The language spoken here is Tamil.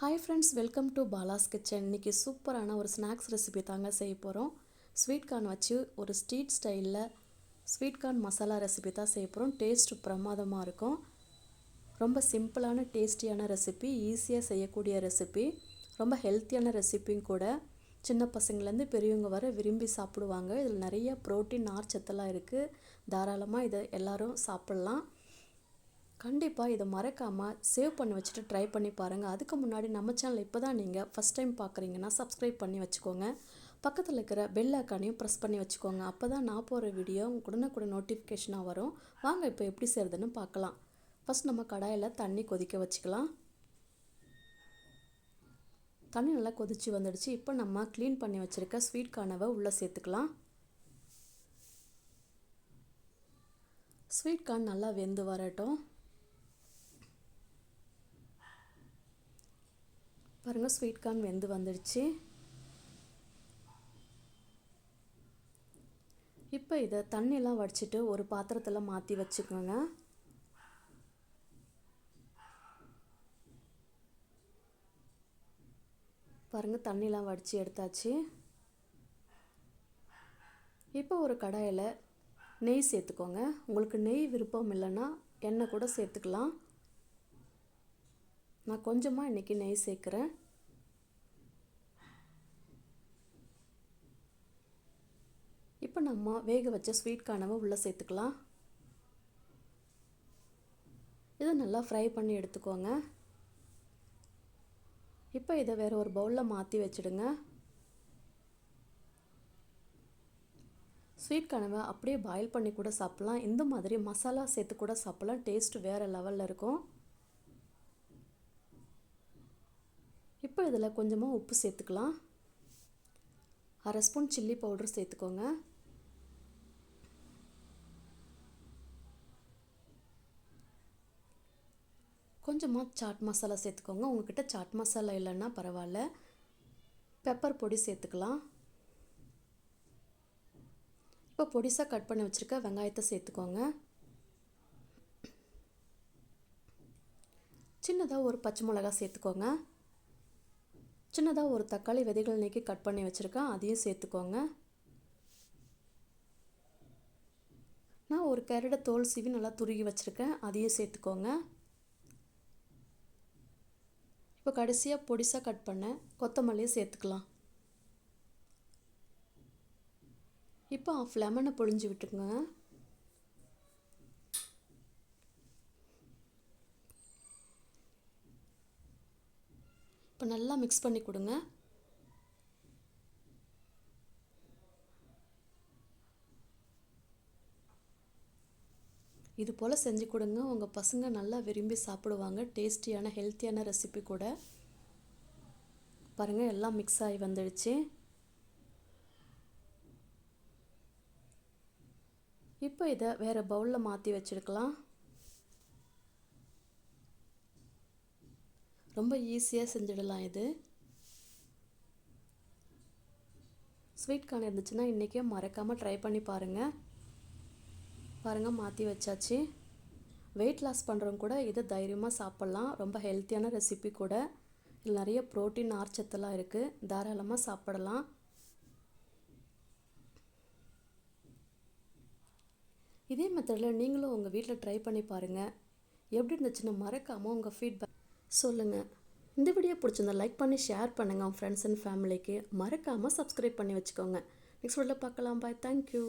Hi friends welcome to Bala's kitchen இன்றைக்கி சூப்பரான ஒரு ஸ்நாக்ஸ் ரெசிபி தாங்க செய்ய போகிறோம் ஸ்வீட் கார்ன் வச்சு ஒரு ஸ்ட்ரீட் ஸ்டைலில் ஸ்வீட் கார்ன் மசாலா ரெசிபி தான் செய்ய போகிறோம் டேஸ்ட் பிரமாதமாக இருக்கும். ரொம்ப சிம்பிளான டேஸ்டியான ரெசிபி ஈஸியாக செய்யக்கூடிய ரெசிபி ரொம்ப ஹெல்த்தியான ரெசிபியும் கூட சின்ன பசங்கள்லேருந்து பெரியவங்க வர விரும்பி சாப்பிடுவாங்க. இதில் நிறைய ப்ரோட்டீன் நார்ச்சத்தெல்லாம் இருக்குது தாராளமாக இதை எல்லோரும் சாப்பிட்லாம். கண்டிப்பாக இதை மறக்காமல் சேவ் பண்ணி வச்சுட்டு ட்ரை பண்ணி பாருங்கள் அதுக்கு முன்னாடி நம்ம சேனல் இப்போ தான் நீங்கள் ஃபஸ்ட் டைம் பார்க்குறீங்கன்னா சப்ஸ்கிரைப் பண்ணி வச்சுக்கோங்க. பக்கத்தில் இருக்கிற பெல் ஐக்கானையும் ப்ரெஸ் பண்ணி வச்சுக்கோங்க. அப்போ தான் நான் போகிற வீடியோ உடனுக்குடன் நோட்டிஃபிகேஷனாக வரும். வாங்க இப்போ எப்படி செய்கிறதுன்னு பார்க்கலாம் ஃபஸ்ட் நம்ம கடாயில் தண்ணி கொதிக்க வச்சுக்கலாம். தண்ணி நல்லா கொதித்து வந்துடுச்சு. இப்போ நம்ம க்ளீன் பண்ணி வச்சுருக்க ஸ்வீட் கானவை உள்ளே சேர்த்துக்கலாம். ஸ்வீட் கார்ன் நல்லா வெந்து வரட்டும். பாருங்கள் ஸ்வீட் கார்ன் வெந்து வந்துடுச்சு. இப்போ இதை தண்ணியெல்லாம் வடிச்சிட்டு ஒரு பாத்திரத்தில் மாற்றி வச்சுக்கோங்க. பாருங்கள் தண்ணிலாம் வடித்து எடுத்தாச்சு. இப்போ ஒரு கடாயில் நெய் சேர்த்துக்கோங்க. உங்களுக்கு நெய் விருப்பம் இல்லைன்னா எண்ணெய் கூட சேர்த்துக்கலாம். நான் கொஞ்சமாக இன்றைக்கி நெய் சேர்க்குறேன். இப்போ நம்ம வேக வச்ச ஸ்வீட் காணவை உள்ளே சேர்த்துக்கலாம். இதை நல்லா ஃப்ரை பண்ணி எடுத்துக்கோங்க. இப்போ இதை வேறு ஒரு பவுலில் மாற்றி வச்சுடுங்க. ஸ்வீட் கனவை அப்படியே பாயில் பண்ணி கூட சாப்பிட்லாம். இந்த மாதிரி மசாலா சேர்த்து கூட சாப்பிட்லாம். டேஸ்ட் வேறு லெவலில் இருக்கும். இப்போ இதில் கொஞ்சமாக உப்பு சேர்த்துக்கலாம். அரை ஸ்பூன் சில்லி பவுடர் சேர்த்துக்கோங்க. கொஞ்சமாக சாட் மசாலா சேர்த்துக்கோங்க. உங்கள்கிட்ட சாட் மசாலா இல்லைன்னா பரவாயில்ல. பெப்பர் பொடி சேர்த்துக்கலாம். இப்போ பொடிசாக கட் பண்ணி வச்சுருக்க வெங்காயத்தை சேர்த்துக்கோங்க. சின்னதாக ஒரு பச்சை மிளகா சேர்த்துக்கோங்க. சின்னதாக ஒரு தக்காளி விதைகள் நீக்கி கட் பண்ணி வச்சுருக்கேன். அதையும் சேர்த்துக்கோங்க. நான் ஒரு கேரட்டை தோல் சீவி நல்லா துருகி வச்சுருக்கேன். அதையும் சேர்த்துக்கோங்க. இப்போ கடைசியாக பொடிசாக கட் பண்ண கொத்தமல்லியை சேர்த்துக்கலாம். இப்போ ஆஃப் லெமனை பொழிஞ்சு விட்டுக்குங்க. இப்போ நல்லா மிக்ஸ் பண்ணி கொடுங்க. இது போல் செஞ்சு கொடுங்க. உங்கள் பசங்க நல்லா விரும்பி சாப்பிடுவாங்க. டேஸ்டியான ஹெல்த்தியான ரெசிபி கூட. பாருங்கள் எல்லாம் மிக்ஸ் ஆகி வந்துடுச்சு. இப்போ இதை வேறு பவுலில் மாற்றி வச்சுருக்கலாம். ரொம்ப ஈஸியாக செஞ்சிடலாம் இது. ஸ்வீட் கார்ன் இருந்துச்சுன்னா இன்றைக்கே மறக்காமல் ட்ரை பண்ணி பாருங்கள் பாருங்கள் மாற்றி வச்சாச்சு. வெயிட் லாஸ் பண்ணுறவங்க கூட இதை தைரியமாக சாப்பிட்லாம். ரொம்ப ஹெல்த்தியான ரெசிபி கூட. இதில் நிறைய ப்ரோட்டீன் நார்ச்சத்தெல்லாம் இருக்குது தாராளமாக சாப்பிடலாம். இதே மெத்தடில் நீங்களும் உங்கள் வீட்டில் ட்ரை பண்ணி பாருங்கள் எப்படி இருந்துச்சுன்னு மறக்காமல் உங்கள் ஃபீட்பேக் சொல்லுங்கள் இந்த வீடியோ பிடிச்சிருந்தா லைக் பண்ணி ஷேர் பண்ணுங்கள் உங்கள் ஃப்ரெண்ட்ஸ் அண்ட் ஃபேமிலிக்கு மறக்காமல் சப்ஸ்கிரைப் பண்ணி வச்சுக்கோங்க. நெக்ஸ்ட் வீடியோவில் பார்க்கலாம். Bye thank you